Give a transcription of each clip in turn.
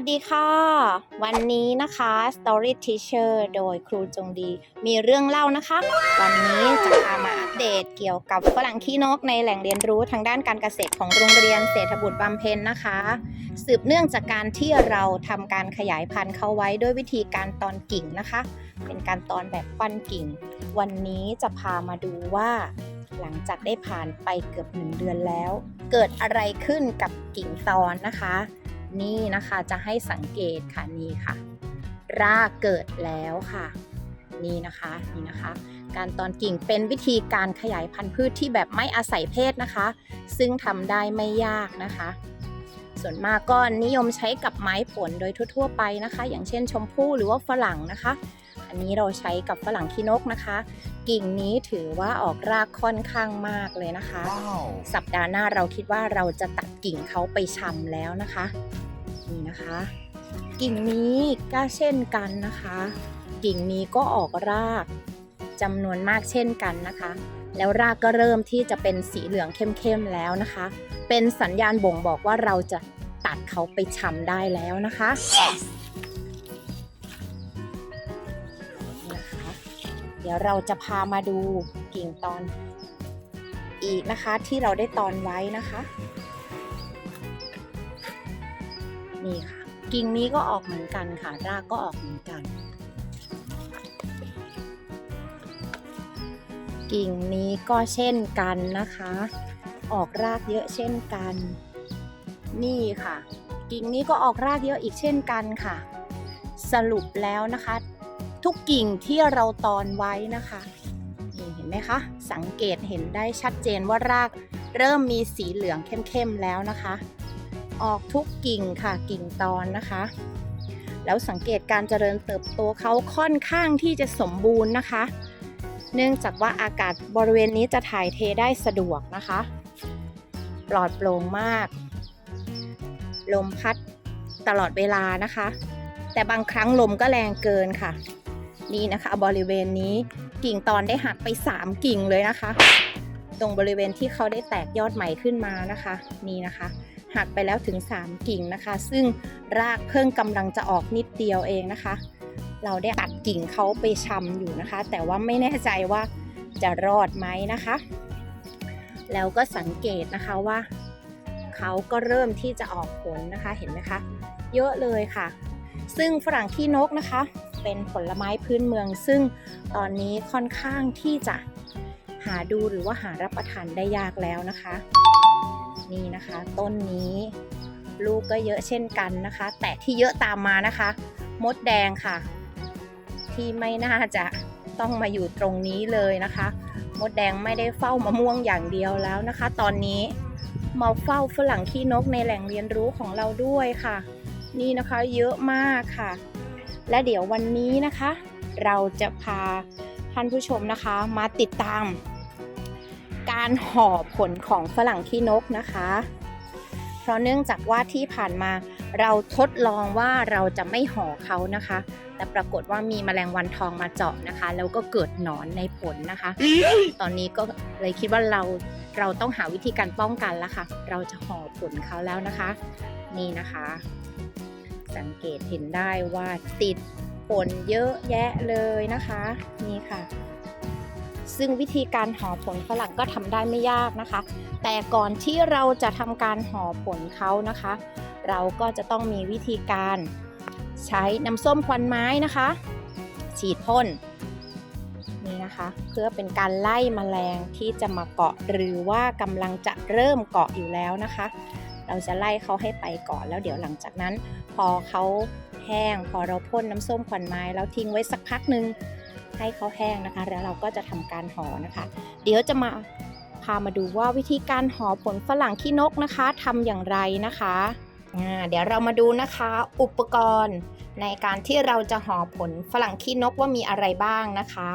สวัสดีค่ะ วันนี้นะคะ Story Teacher โดยครูจงดีมีเรื่องเล่านะคะ วันนี้จะพามาอัปเดตเกี่ยวกับฝรั่งขี้นกในแหล่งเรียนรู้ทางด้านการเกษตรของโรงเรียนเศรษฐบุตรบำเพ็ญนะคะ สืบเนื่องจากการที่เราทำการขยายพันธุ์เขาไว้ด้วยวิธีการตอนกิ่งนะคะ เป็นการตอนแบบปั้นกิ่ง วันนี้จะพามาดูว่าหลังจากได้ผ่านไปเกือบหนึ่งเดือนแล้ว เกิดอะไรขึ้นกับกิ่งตอนนะคะ นี่นะคะ จะให้สังเกตค่ะนี่ค่ะ รากเกิดแล้วค่ะ นี่นะคะนี่นะคะ การตอนกิ่งเป็นวิธีการขยายพันธุ์พืชที่แบบไม่อาศัยเพศนะคะ ซึ่งทำได้ไม่ยากนะคะ ส่วนมากก็นิยมใช้กับไม้ผลโดยทั่ว ๆ ไปนะคะ อย่างเช่นชมพู่หรือว่าฝรั่งนะคะ อันนี้เราใช้กับฝรั่งขี้นกนะคะ กิ่งนี้ถือว่าออกรากค่อนข้างมากเลยนะคะสัปดาห์หน้าเราคิดว่าเราจะตัดกิ่งเขาไปชำแล้วนะคะ นี่นะคะ กิ่งนี้ก็เช่นกันนะคะ กิ่งนี้ก็ออกรากจำนวนมากเช่นกันนะคะ แล้วรากก็เริ่มที่จะเป็นสีเหลืองเข้มๆแล้วนะคะ เป็นสัญญาณบ่งบอกว่าเราจะตัดเขาไปชำได้แล้วนะคะนะคะเดี๋ยวเราจะพามาดูกิ่งตอนอีกนะคะที่เราได้ตอนไว้นะคะ นี่ค่ะ กิ่งนี้ก็ออกเหมือนกันค่ะ รากก็ออกเหมือนกัน กิ่งนี้ก็เช่นกันนะคะ ออกรากเยอะเช่นกัน นี่ค่ะ กิ่งนี้ก็ออกรากเยอะอีกเช่นกันค่ะ สรุปแล้วนะคะ ทุกกิ่งที่เราตอนไว้นะคะนี่เห็นไหมคะ สังเกตเห็นได้ชัดเจนว่ารากเริ่มมีสีเหลืองเข้มๆแล้วนะคะ ออกทุกกิ่งค่ะกิ่งตอนนะคะ แล้วสังเกตการเจริญเติบโตเขาค่อนข้างที่จะสมบูรณ์นะคะ เนื่องจากว่าอากาศบริเวณนี้จะถ่ายเทได้สะดวกนะคะ ปลอดโปร่งมาก ลมพัดตลอดเวลานะคะ แต่บางครั้งลมก็แรงเกินค่ะ นี่นะคะบริเวณนี้กิ่งตอนได้หักไป 3 กิ่งเลยนะคะ ตรงบริเวณที่เขาได้แตกยอดใหม่ขึ้นมานะคะ นี่นะคะ หักไปแล้วถึง 3 กิ่งนะคะ ซึ่งรากเพิ่งกำลังจะออกนิดเดียวเองนะคะ เราได้ตัดกิ่งเขาไปชำอยู่นะคะ แต่ว่าไม่แน่ใจว่าจะรอดไหมนะคะ แล้วก็สังเกตนะคะว่าเขาก็เริ่มที่จะออกผลนะคะเห็นไหมคะเยอะเลยค่ะ ซึ่งฝรั่งขี้นกนะคะ เป็นผลไม้พื้นเมือง ซึ่งตอนนี้ค่อนข้างที่จะหาดูหรือว่าหารับประทานได้ยากแล้วนะคะ นี่นะคะ ต้นนี้ลูกก็เยอะเช่นกันนะคะ แต่ที่เยอะตามมานะคะ มดแดงค่ะ ที่ไม่น่าจะต้องมาอยู่ตรงนี้เลยนะคะ มดแดงไม่ได้เฝ้ามะม่วงอย่างเดียวแล้วนะคะ ตอนนี้มาเฝ้าฝรั่งขี้นกในแหล่งเรียนรู้ของเราด้วยค่ะ นี่นะคะเยอะมากค่ะ และเดี๋ยววันนี้นะคะ เราจะพาท่านผู้ชมนะคะมาติดตาม การห่อผลของฝรั่งขี้นกนะคะ เพราะเนื่องจากว่าที่ผ่านมาเราทดลองว่าเราจะไม่ห่อเขานะคะ แต่ปรากฏว่ามีแมลงวันทองมาเจาะนะคะ แล้วก็เกิดหนอนในผลนะคะ ตอนนี้ก็เลยคิดว่าเราเราต้องหาวิธีการป้องกันแล้วค่ะ เราจะห่อผลเขาแล้วนะคะ นี่นะคะ สังเกตเห็นได้ว่าติดผลเยอะแยะเลยนะคะ นี่ค่ะ ซึ่งวิธีการห่อผลฝรั่งก็ทำได้ไม่ยากนะคะ แต่ก่อนที่เราจะทำการห่อผลเขานะคะ เราก็จะต้องมีวิธีการใช้น้ำส้มควันไม้นะคะ ฉีดพ่นนี่นะคะ เพื่อเป็นการไล่มแมลงที่จะมาเกาะหรือว่ากำลังจะเริ่มเกาะอยู่แล้วนะคะ เราจะไล่เขาให้ไปก่อนแล้วเดี๋ยวหลังจากนั้น พอเขาแห้งพอเราพ่นน้ำส้มควันไม้แล้วทิ้งไว้สักพักหนึ่ง ให้เขาแห้งนะคะ แล้วเราก็จะทำการห่อนะคะ เดี๋ยวจะมาพามาดูว่าวิธีการห่อผลฝรั่งขี้นกนะคะทำอย่างไรนะคะเดี๋ยวเรามาดูนะคะอุปกรณ์ในการที่เราจะห่อผลฝรั่งขี้นกว่ามีอะไรบ้างนะคะ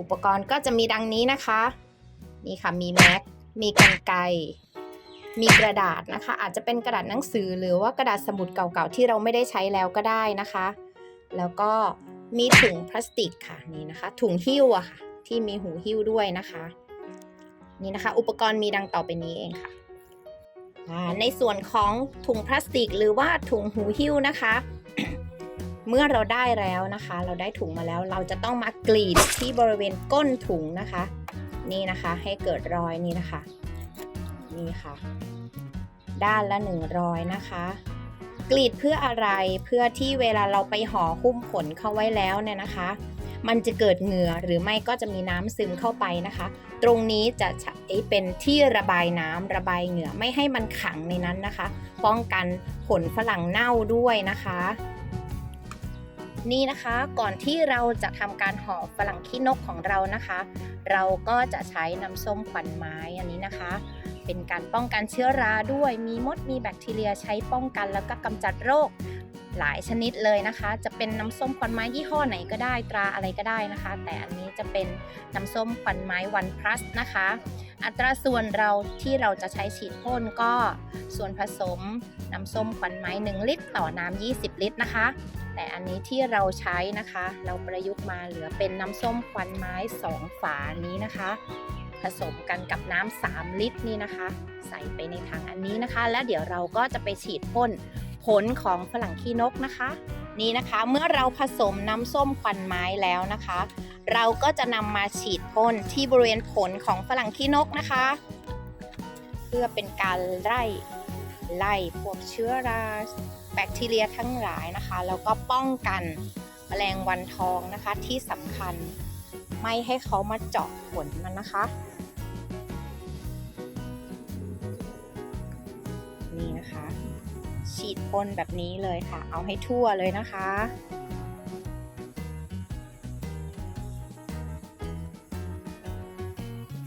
อุปกรณ์ก็จะมีดังนี้นะคะนี่ค่ะมีแม็กมีกรรไกรมีกระดาษนะคะ อาจจะเป็นกระดาษหนังสือหรือว่ากระดาษสมุดเก่าๆที่เราไม่ได้ใช้แล้วก็ได้นะคะ แล้วก็ มีถุงพลาสติกค่ะนี่นะคะ ถุงหิ้วอะค่ะ ที่มีหูหิ้วด้วยนะคะ นี่นะคะ อุปกรณ์มีดังต่อไปนี้เองค่ะในส่วนของถุงพลาสติก หรือว่าถุงหูหิ้วนะคะ เมื่อเราได้แล้วนะคะ เราได้ถุงมาแล้ว เราจะต้องมากรีดที่บริเวณก้นถุงนะคะ นี่นะคะให้เกิดรอยนี่นะคะ นี่ค่ะ ด้านละหนึ่งรอยนะคะ กรีดเพื่ออะไรเพื่อที่เวลาเราไปห่อหุ้มผลเข้าไว้แล้วเนี่ยนะคะ มันจะเกิดเหงื่อหรือไม่ก็จะมีน้ำซึมเข้าไปนะคะ ตรงนี้จะใช้เป็นที่ระบายน้ำระบายเหงื่อไม่ให้มันขังในนั้นนะคะ ป้องกันผลฝรั่งเน่าด้วยนะคะนี่นะคะก่อนที่เราจะทำการห่อฝรั่งขี้นกของเรานะคะ เราก็จะใช้น้ำส้มขวัญไม้อันนี้นะคะ เป็นการป้องกันเชื้อราด้วย มีมดมีแบคทีเรียใช้ป้องกันแล้วก็กำจัดโรค หลายชนิดเลยนะคะ จะเป็นน้ำส้มควันไม้ยี่ห้อไหนก็ได้ตราอะไรก็ได้นะคะ แต่อันนี้จะเป็นน้ำส้มควันไม้วันพลัสนะคะ อัตราส่วนเราที่เราจะใช้ฉีดพ่นก็ส่วนผสมน้ำส้มควันไม้ 1 ลิตร ต่อน้ำ20 ลิตรนะคะ แต่อันนี้ที่เราใช้นะคะ เราประยุกต์มาเหลือเป็นน้ำส้มควันไม้ 2 ฝานี้นะคะ ผสมกันกับน้ำ3ลิตรนี่นะคะ ใส่ไปในถังอันนี้นะคะ และเดี๋ยวเราก็จะไปฉีดพ่นผลของฝรั่งขี้นกนะคะ นี่นะคะเมื่อเราผสมน้ำส้มควันไม้แล้วนะคะ เราก็จะนำมาฉีดพ่นที่บริเวณผลของฝรั่งขี้นกนะคะ เพื่อเป็นการไล่ไล่พวกเชื้อราแบคทีเรียทั้งหลายนะคะแล้วก็ป้องกันแมลงวันทองนะคะที่สำคัญ ไม่ให้เขามาเจาะผลมันนะคะ นี่นะคะ ฉีดพ่นแบบนี้เลยค่ะ เอาให้ทั่วเลยนะคะ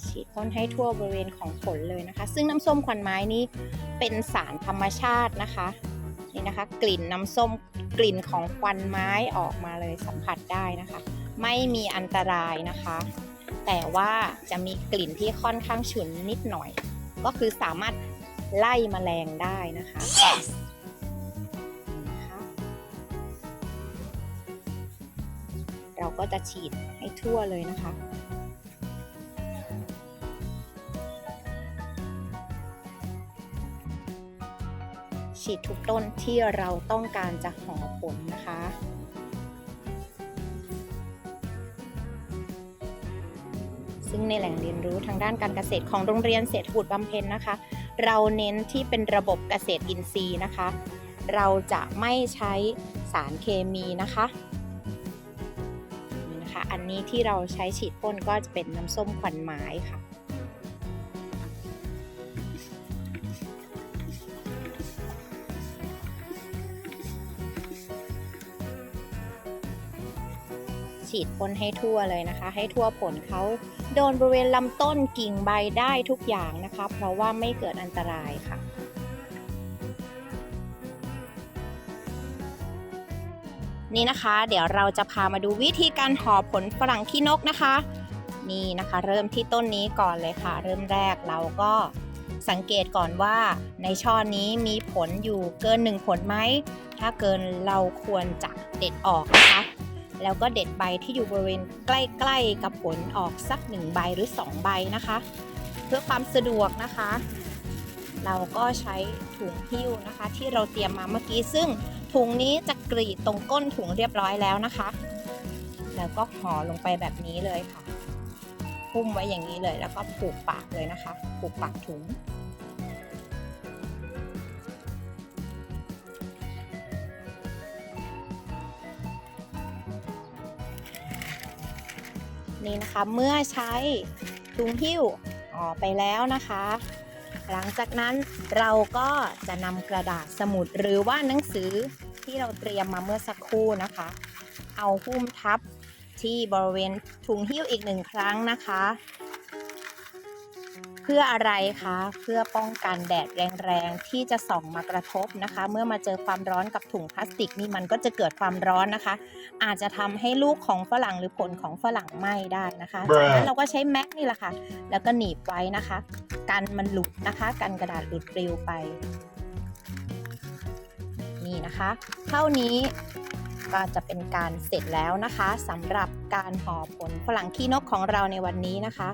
ฉีดพ่นให้ทั่วบริเวณของผลเลยนะคะ ซึ่งน้ำส้มควันไม้นี้เป็นสารธรรมชาตินะคะนี่นะคะ กลิ่นน้ำส้มกลิ่นของควันไม้ออกมาเลยสัมผัสได้นะคะ ไม่มีอันตรายนะคะ แต่ว่าจะมีกลิ่นที่ค่อนข้างฉุนนิดหน่อย ก็คือสามารถไล่แมลงได้นะคะนี่นะคะเราก็จะฉีดให้ทั่วเลยนะคะฉีดทุกต้นที่เราต้องการจะห่อผลนะคะ งในแหล่งเรียนรู้ทางด้านการเกษตรของโรงเรียนเศรษฐบุตรบำเพ็ญนะคะ เราเน้นที่เป็นระบบเกษตรอินทรีย์นะคะ เราจะไม่ใช้สารเคมีนะคะนี่นะคะ อันนี้ที่เราใช้ฉีดพ่นก็จะเป็นน้ำส้มควันไม้ค่ะฉีดพ่นให้ทั่วเลยนะคะ ให้ทั่วผลเขา โดนบริเวณลำต้นกิ่งใบได้ทุกอย่างนะคะ เพราะว่าไม่เกิดอันตรายค่ะ นี่นะคะ เดี๋ยวเราจะพามาดูวิธีการห่อผลฝรั่งขี้นกนะคะ นี่นะคะ เริ่มที่ต้นนี้ก่อนเลยค่ะ เริ่มแรกเราก็สังเกตก่อนว่าในช่อนี้มีผลอยู่เกินหนึ่งผลไหม ถ้าเกินเราควรจะเด็ดออกนะคะ แล้วก็เด็ดใบที่อยู่บริเวณใกล้ๆกับผลออกสักหนึ่งใบหรือ 2 ใบนะคะ เพื่อความสะดวกนะคะ เราก็ใช้ถุงหิ้วนะคะ ที่เราเตรียมมาเมื่อกี้ซึ่งถุงนี้จะกรีดตรงก้นถุงเรียบร้อยแล้วนะคะ แล้วก็ห่อลงไปแบบนี้เลยค่ะพุ่มไว้อย่างนี้เลยแล้วก็ผูกปากเลยนะคะ ผูกปากถุง นี้นะคะ เมื่อใช้ถุงหิ้วออกไปแล้วนะคะ หลังจากนั้นเราก็จะนำกระดาษสมุดหรือว่าหนังสือที่เราเตรียมมาเมื่อสักครู่นะคะ เอาหุ้มทับที่บริเวณถุงหิ้วอีกหนึ่งครั้งนะคะ พื่ออะไรคะ เพื่อป้องกันแดดแรงๆ ที่จะส่องมากระทบนะคะ เมื่อมาเจอความร้อนกับถุงพลาสติกนี่มันก็จะเกิดความร้อนนะคะ อาจจะทำให้ลูกของฝรั่งหรือผลของฝรั่งไหม้ได้นะคะจากนั้นเราก็ใช้แม็กนี่แหละค่ะ แล้วก็หนีบไว้นะคะ กันมันหลุดนะคะ กันกระดาษหลุดปลิวไป นี่นะคะ เท่านี้ก็จะเป็นการเสร็จแล้วนะคะสำหรับการห่อผลฝรั่งขี้นกของเราในวันนี้นะคะ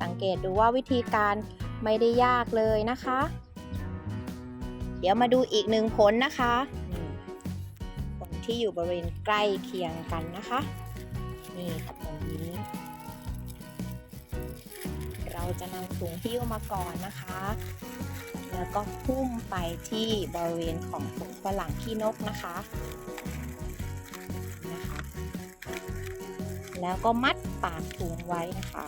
สังเกตดูว่าวิธีการไม่ได้ยากเลยนะคะ เดี๋ยวมาดูอีกหนึ่งผลนะคะผลที่อยู่บริเวณใกล้เคียงกันนะคะ นี่ค่ะตรงนี้ เราจะนำถุงหิ้วมาก่อนนะคะ แล้วก็หุ้มไปที่บริเวณของผลฝรั่งขี้นกนะคะแล้วก็มัดปากถุงไว้นะคะ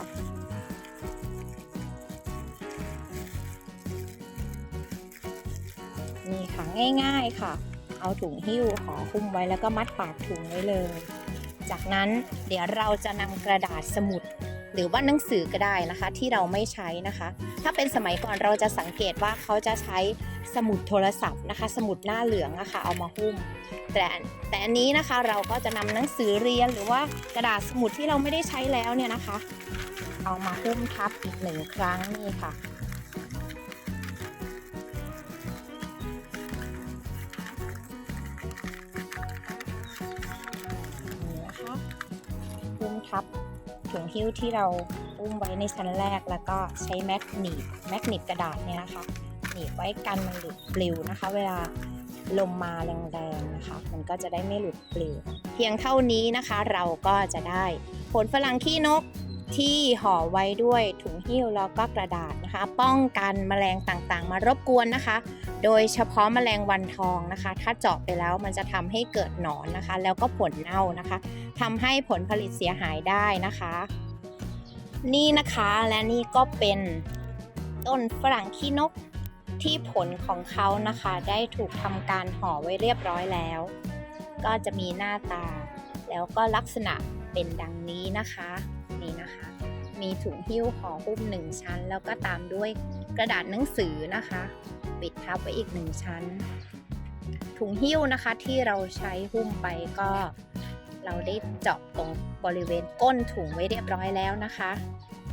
นี่ค่ะง่ายๆค่ะ เอาถุงหิ้วห่อหุ้มไว้แล้วก็มัดปากถุงไว้เลย จากนั้นเดี๋ยวเราจะนำกระดาษสมุด หรือว่าหนังสือก็ได้นะคะ ที่เราไม่ใช้นะคะ ถ้าเป็นสมัยก่อนเราจะสังเกตว่าเขาจะใช้สมุดโทรศัพท์นะคะ สมุดหน้าเหลืองอะคะเอามาหุ้มแต่แต่อันนี้นะคะเราก็จะนำหนังสือเรียนหรือว่ากระดาษสมุดที่เราไม่ได้ใช้แล้วเนี่ยนะคะ เอามาหุ้มทับอีกหนึ่งครั้งนี่ค่ะับถุงหิ้วที่เราอุ้มไว้ในชั้นแรกแล้วก็ใช้แมกนีบแมกนีบกระดาษเนี่ยนะคะหนีบไว้กันมันหลุดปลิวนะคะ เวลาลมมาแรงๆนะคะ มันก็จะได้ไม่หลุดปลิว เพียงเท่านี้นะคะเราก็จะได้ผลฝรั่งขี้นกที่ห่อไว้ด้วยถุง หิ้วแล้วก็กระดาษนะคะ ป้องกันแมลงต่างๆ มารบกวนนะคะ โดยเฉพาะแมลงวันทองนะคะ ถ้าเจาะไปแล้วมันจะทำให้เกิดหนอนนะคะ แล้วก็ผลเน่านะคะทำให้ผลผลิตเสียหายได้นะคะ นี่นะคะและนี่ก็เป็นต้นฝรั่งขี้นกที่ผลของเขานะคะ ได้ถูกทำการห่อไว้เรียบร้อยแล้ว ก็จะมีหน้าตา แล้วก็ลักษณะเป็นดังนี้นะคะ นี่นะคะ มีถุงหิ้วห่อหุ้มหนึ่งชั้น แล้วก็ตามด้วยกระดาษหนังสือนะคะ ปิดทับไว้อีกหนึ่งชั้น ถุงหิ้วนะคะที่เราใช้หุ้มไปก็เราได้เจาะตรงบริเวณก้นถุงไว้เรียบร้อยแล้วนะคะ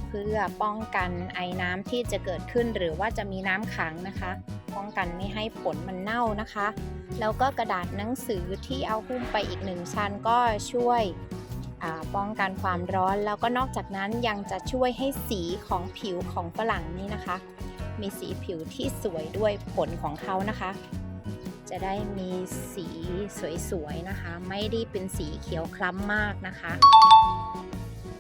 เพื่อป้องกันไอ้น้ำที่จะเกิดขึ้นหรือว่าจะมีน้ำขังนะคะ ป้องกันไม่ให้ผลมันเน่านะคะ แล้วก็กระดาษหนังสือที่เอาหุ้มไปอีกหนึ่งชั้นก็ช่วย ป้องกันความร้อนแล้วก็นอกจากนั้นยังจะช่วยให้สีของผิวของฝรั่งนี่นะคะ มีสีผิวที่สวยด้วยผลของเขานะคะ จะได้มีสีสวยๆนะคะ ไม่ได้เป็นสีเขียวคล้ำมากนะคะ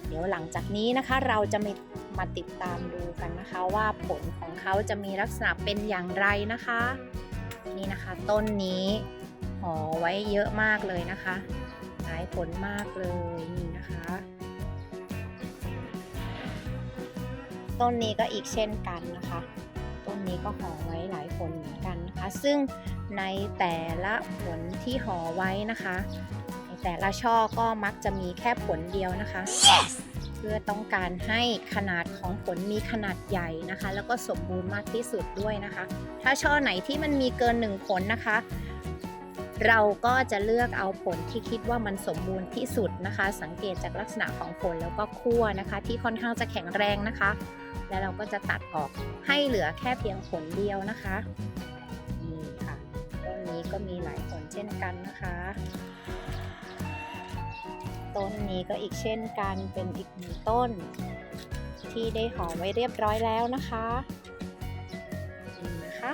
เดี๋ยวหลังจากนี้นะคะเราจะมามาติดตามดูกันนะคะว่าผลของเขาจะมีลักษณะเป็นอย่างไรนะคะ นี่นะคะต้นนี้ห่อไว้เยอะมากเลยนะคะายผลมากเลยนี่นะคะ ต้นนี้ก็อีกเช่นกันนะคะ ต้นนี้ก็ห่อไว้หลายผลเหมือนกันนะคะ ซึ่งในแต่ละผลที่ห่อไว้นะคะ ในแต่ละช่อก็มักจะมีแค่ผลเดียวนะคะเพื่อต้องการให้ขนาดของผลมีขนาดใหญ่นะคะ แล้วก็สมบูรณ์มากที่สุดด้วยนะคะ ถ้าช่อไหนที่มันมีเกินหนึ่งผลนะคะ เราก็จะเลือกเอาผลที่คิดว่ามันสมบูรณ์ที่สุดนะคะ สังเกตจากลักษณะของผลแล้วก็ขั้วนะคะ ที่ค่อนข้างจะแข็งแรงนะคะ แล้วเราก็จะตัดออกให้เหลือแค่เพียงผลเดียวนะคะนี่ค่ะต้นนี้ก็มีหลายผลเช่นกันนะคะต้นนี้ก็อีกเช่นกันเป็นอีกหนึ่งต้น ที่ได้ห่อไว้เรียบร้อยแล้วนะคะนี่นะคะ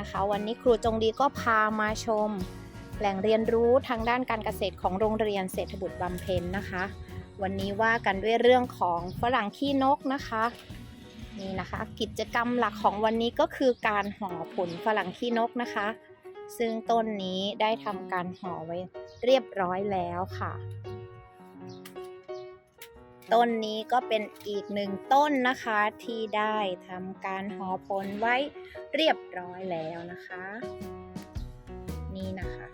นะคะ วันนี้ครูจงดีก็พามาชม แหล่งเรียนรู้ทางด้านการเกษตรของโรงเรียนเศรษฐบุตรบำเพ็ญนะคะ วันนี้ว่ากันด้วยเรื่องของฝรั่งขี้นกนะคะนี่นะคะ กิจกรรมหลักของวันนี้ก็คือการห่อผลฝรั่งขี้นกนะคะ ซึ่งต้นนี้ได้ทำการห่อไว้เรียบร้อยแล้วค่ะ ต้นนี้ก็เป็นอีกหนึ่งต้นนะคะที่ได้ทำการห่อผลไว้เรียบร้อยแล้วนะคะ นี่นะคะ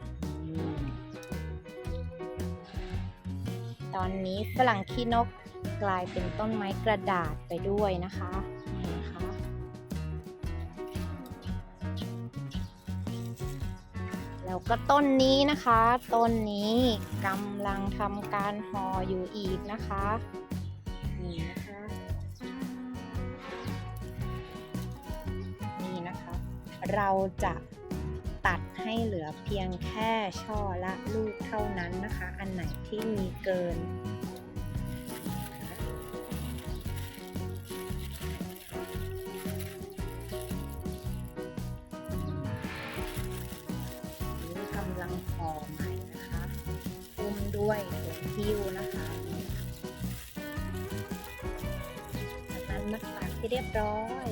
ตอนนี้ฝรั่งขี้นกกลายเป็นต้นไม้กระดาษไปด้วยนะคะ แล้วก็ต้นนี้นะคะ ต้นนี้กำลังทำการห่ออยู่อีกนะคะนี่นะคะนี่นะคะ เราจะตัดให้เหลือเพียงแค่ช่อละลูกเท่านั้นนะคะ อันไหนที่มีเกินิวนะคะจากนั้นมัดปากที่เรียบร้อย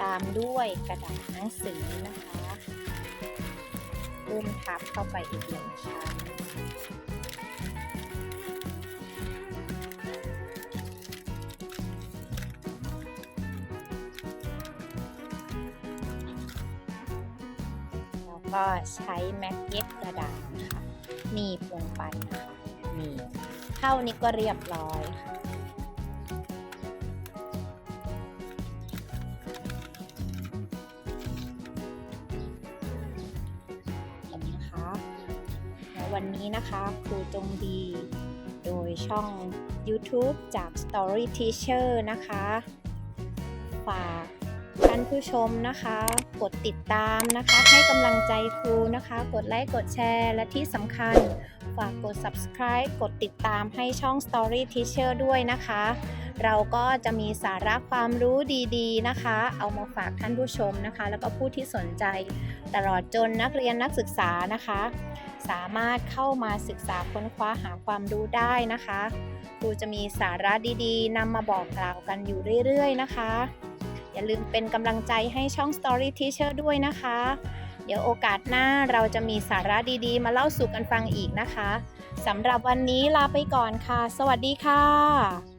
ตามด้วยกระดาษหนังสือนะคะ รุ่มทับเข้าไปอีกหนึ่งชั้น ก็ใช้แม็กเก็ตกระดาษนะคะหนีบลงไปนะคะนี่เท่านี้ก็เรียบร้อยค่ะเห็นไหมคะแล้ววันนี้นะคะครูจงดีโดยช่อง YouTube จาก Story Teacher นะคะ ฝาก ท่านผู้ชมนะคะ กดติดตามนะคะ ให้กำลังใจครูนะคะ กดไลค์กดแชร์ และที่สำคัญ ฝากกด subscribe กดติดตามให้ช่อง Story Teacher ด้วยนะคะ เราก็จะมีสาระความรู้ดีๆนะคะ เอามาฝากท่านผู้ชมนะคะ แล้วก็ผู้ที่สนใจ ตลอดจนนักเรียนนักศึกษานะคะ สามารถเข้ามาศึกษาค้นคว้าหาความรู้ได้นะคะครูจะมีสาระดีๆนำมาบอกกล่าวกันอยู่เรื่อยๆนะคะ อย่าลืมเป็นกำลังใจให้ช่อง Story Teacher ด้วยนะคะ เดี๋ยวโอกาสหน้าเราจะมีสาระดีๆ มาเล่าสู่กันฟังอีกนะคะสำหรับวันนี้ลาไปก่อนค่ะ สวัสดีค่ะ